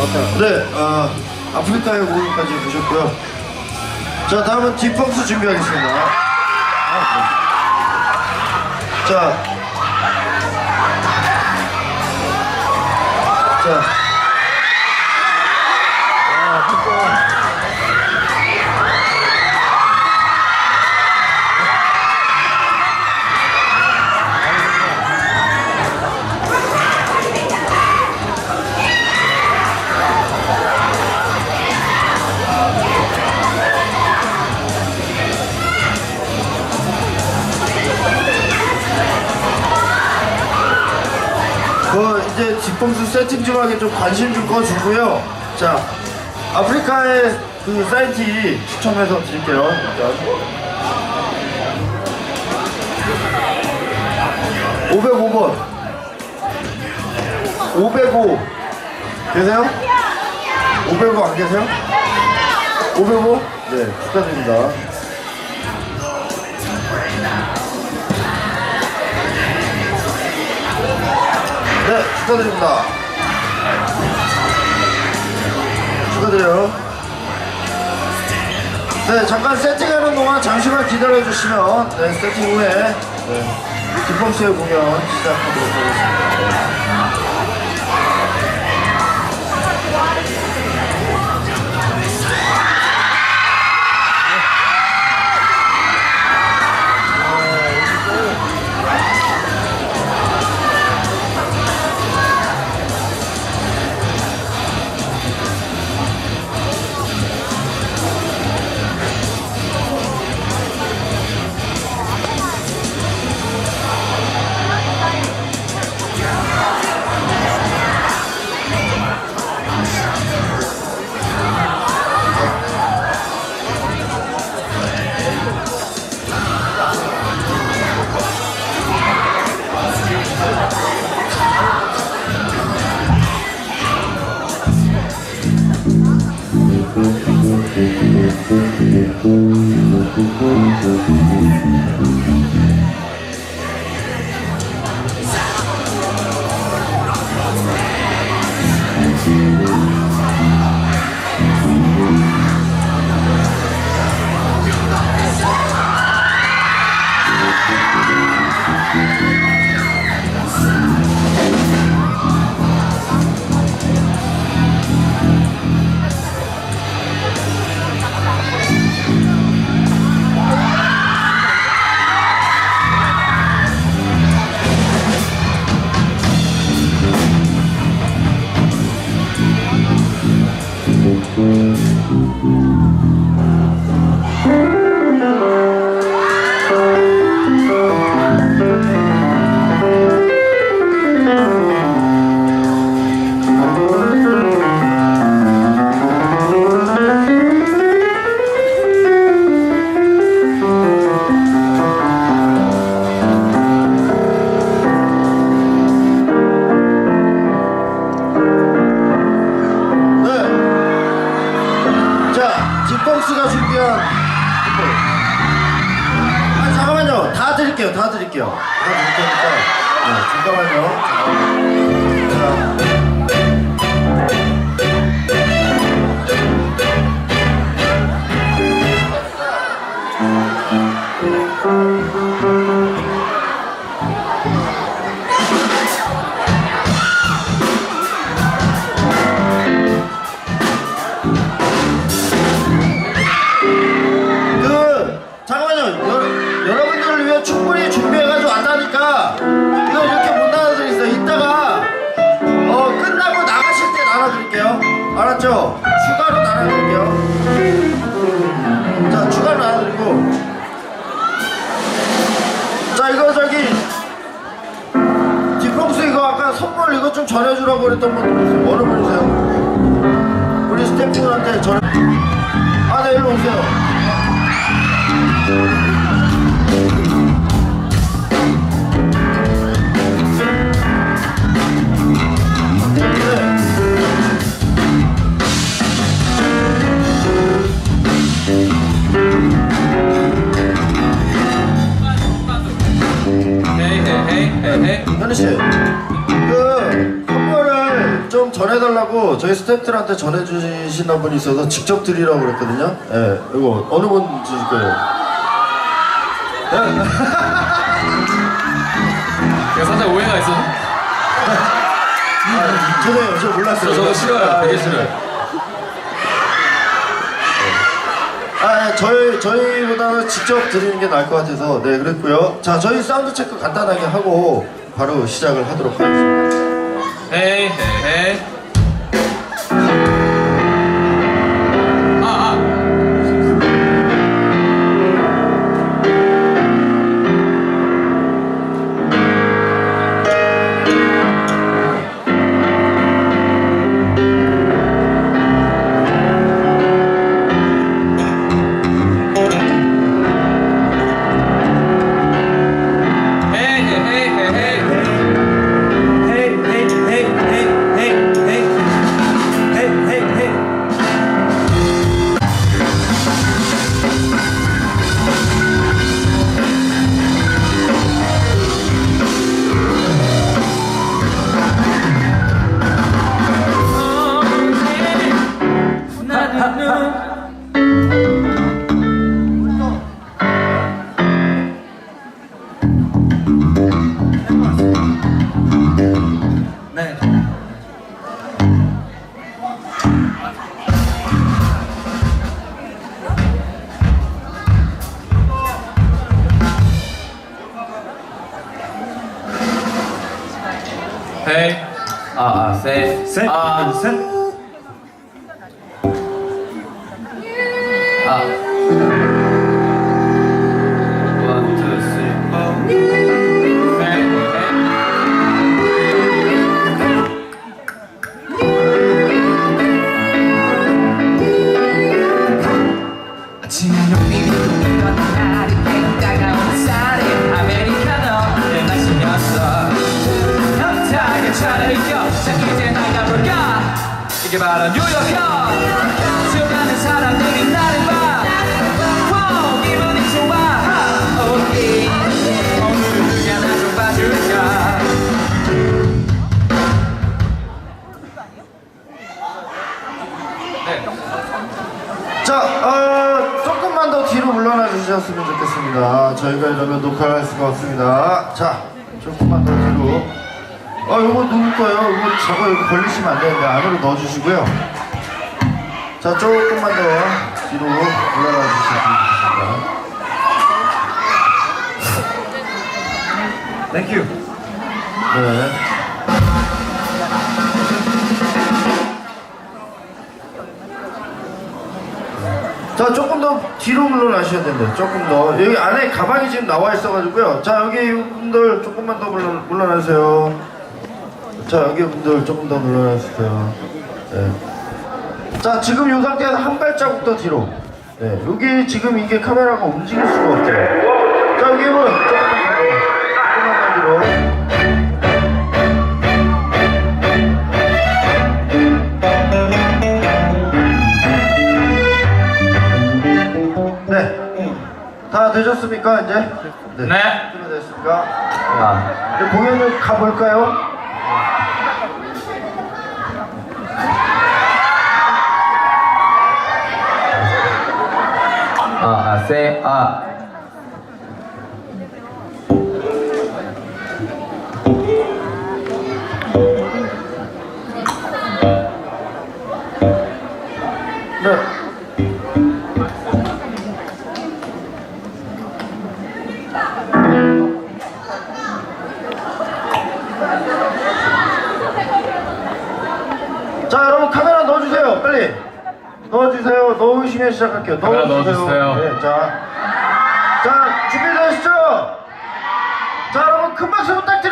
네, 어, 아프리카의 공연까지 보셨고요. 자, 다음은 딥펑스 준비하겠습니다. 자, 자, 그 이제 딥펑스 세팅 좀 하게 좀 관심 좀 꺼주고요. 자, 아프리카의 그 사이트 추첨해서 드릴게요. 일단. 505번. 505. 계세요? 505 안 계세요? 505? 네, 축하드립니다. 네, 축하드립니다. 축하드려요. 네, 잠깐 세팅하는 동안 잠시만 기다려주시면, 네, 세팅 후에, 네, 뒷범수의 공연 시작하도록 하겠습니다. 가 준비한 뒷범. 아, 잠깐만요. 다 드릴게요. 다 드릴게요. 다 드릴 테니까. 네, 잠깐만요. 자. 좀 전해주라고 그랬던 분들 있어요 어느 분이세요? 우리 스태프분한테 전해 아 네 일로 오세요 저희 스태프들한테 전해주신 분이 있어서 직접 드리라고 그랬거든요. 예, 이거 어느 분 주실 거예요? 제가 살짝 오해가 있어. 아, 저도요, 저 몰랐어요. 저, 저도 싫어요. 되게 싫어요. 아, 저희 저희보다는 직접 드리는 게 나을 것 같아서 네 그랬고요. 자, 저희 사운드 체크 간단하게 하고 바로 시작을 하도록 하겠습니다. 헤이, 헤이, 헤이. セッセッ 저희가 이러면 녹화를 할 수가 없습니다. 자, 조금만 더 뒤로. 어, 이거 누구 거예요? 이거 저거 이거 걸리시면 안 되는데 안으로 넣어주시고요. 자, 조금만 더 뒤로 물러나 주셨으면 좋겠습니다. 땡큐. 네. 자 조금 더 뒤로 물러나셔야 된대요 조금 더. 여기 안에 가방이 지금 나와 있어가지고요. 자 여기 분들 조금만 더 물러, 물러나세요. 자 여기 분들 조금 더 물러나주세요. 네. 자 지금 이 상태에서 한 발자국 더 뒤로. 네. 여기 지금 이게 카메라가 움직일 수가 없어요. 자 여기 분 조금만 더 뒤로 다 되셨습니까, 이제? 네. 준비됐습니까? 네. 이제 공연을 가볼까요? 아, 아, 셋, 아. 빨리. 넣어주세요. 넣으시면 시작할게요. 카메라 넣어주세요. 네, 자, 자 준비되시죠? 자, 여러분 큰 박수 부탁드립니다.